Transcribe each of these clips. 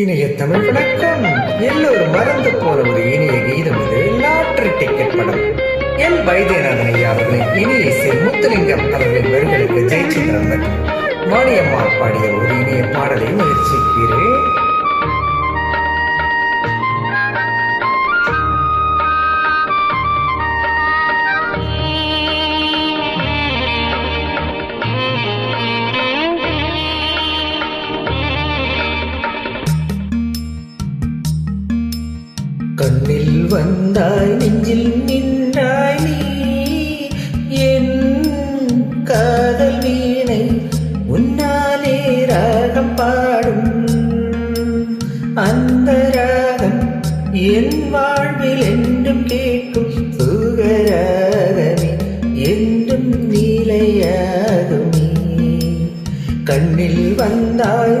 இனிய தமிழ் வணக்கம். எல்லோரும் மறந்து போன ஒரு இனிய கீதம் இது. லாட்ரி டிக்கெட் படம். எல் வைத்தியநாதன் ஐயா அவர்களின் இனிய இசை முத்துலிங்கம் அவர்களின் வரிகளுக்கு ஜெயச்சந்திரன் மற்றும் பாடிய ஒரு இனிய பாடலை முயற்சிக்கிறேன். கண்ணில் வந்தாய் நெஞ்சில் நின்றாய் நீ. என் காதல் வீணை உன்னாலே ராகம் பாடும். அந்த ராகம் என் வாழ்வில் என்றும் கேட்கும். சுகராகமே என்றும் நீலையாகுமே. கண்ணில் வந்தாய்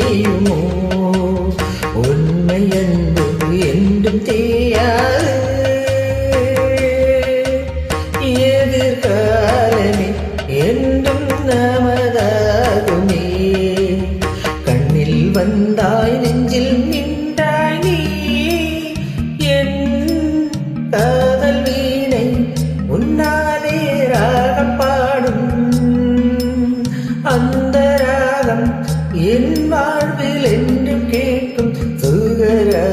தேயுமோ உண்மை அன்பு என்றும் தேயாது எதிர்காலமே என்றும் நமதாகுமே. கண்ணில் வந்தாய் நெஞ்சில் நின்றாய் ராகம் என் வாழ்வில் என்றும் கேட்கும் சுகரா